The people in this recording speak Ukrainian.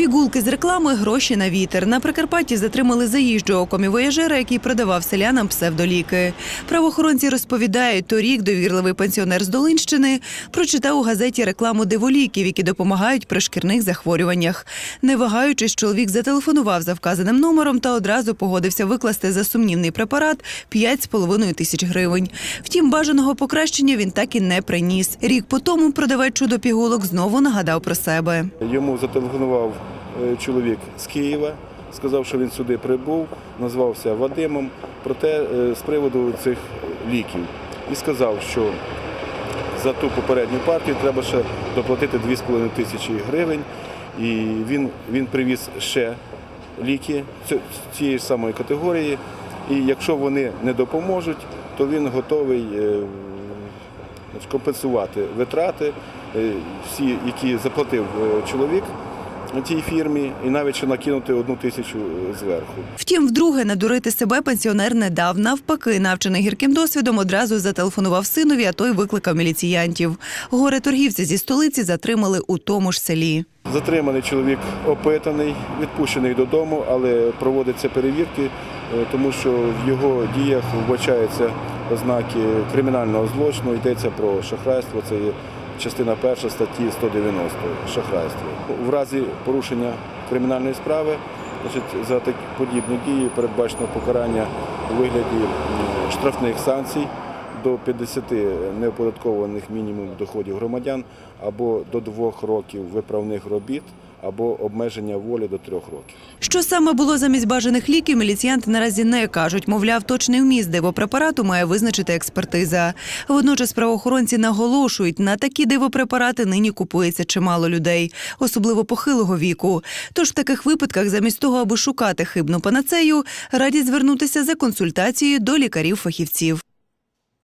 Пігулки з реклами, гроші на вітер. На Прикарпатті затримали заїжджого комівояжера, який продавав селянам псевдоліки. Правоохоронці розповідають, торік довірливий пенсіонер з Долинщини прочитав у газеті рекламу диволіків, які допомагають при шкірних захворюваннях. Не вагаючись, чоловік зателефонував за вказаним номером та одразу погодився викласти за сумнівний препарат 5,5 тисяч гривень. Втім, бажаного покращення він так і не приніс. Рік по тому продавець чудо-пігулок знову нагадав про себе. Йому зателефонував чоловік з Києва, сказав, що він сюди прибув, назвався Вадимом, проте е, з приводу цих ліків. І сказав, що за ту попередню партію треба ще доплатити 2,5 тисячі гривень. І він, він привіз ще ліки ці- цієї ж самої категорії. І якщо вони не допоможуть, то він готовий е, компенсувати витрати, е, всі, які заплатив е, чоловік тій фірмі, і навіть ще накинути одну тисячу е, зверху. Втім, вдруге надурити себе пенсіонер не дав. Навпаки, навчений гірким досвідом, одразу зателефонував синові, а той викликав міліціянтів. Горе торгівця зі столиці затримали у тому ж селі. Затриманий чоловік опитаний, відпущений додому, але проводяться перевірки, е, тому що в його діях вбачаються ознаки кримінального злочину. Йдеться про шахрайство. Це є частина перша статті 190 шахрайство. В разі порушення кримінальної справи значить, за такі подібні дії передбачено покарання у вигляді штрафних санкцій до 50 неоподаткованих мінімумів доходів громадян або до двох років виправних робіт, або обмеження волі до трьох років. Що саме було замість бажаних ліків, міліціянти наразі не кажуть. Мовляв, точний вміст дивопрепарату має визначити експертиза. Водночас правоохоронці наголошують, на такі дивопрепарати нині купується чимало людей, особливо похилого віку. Тож в таких випадках, замість того, аби шукати хибну панацею, радять звернутися за консультацією до лікарів-фахівців.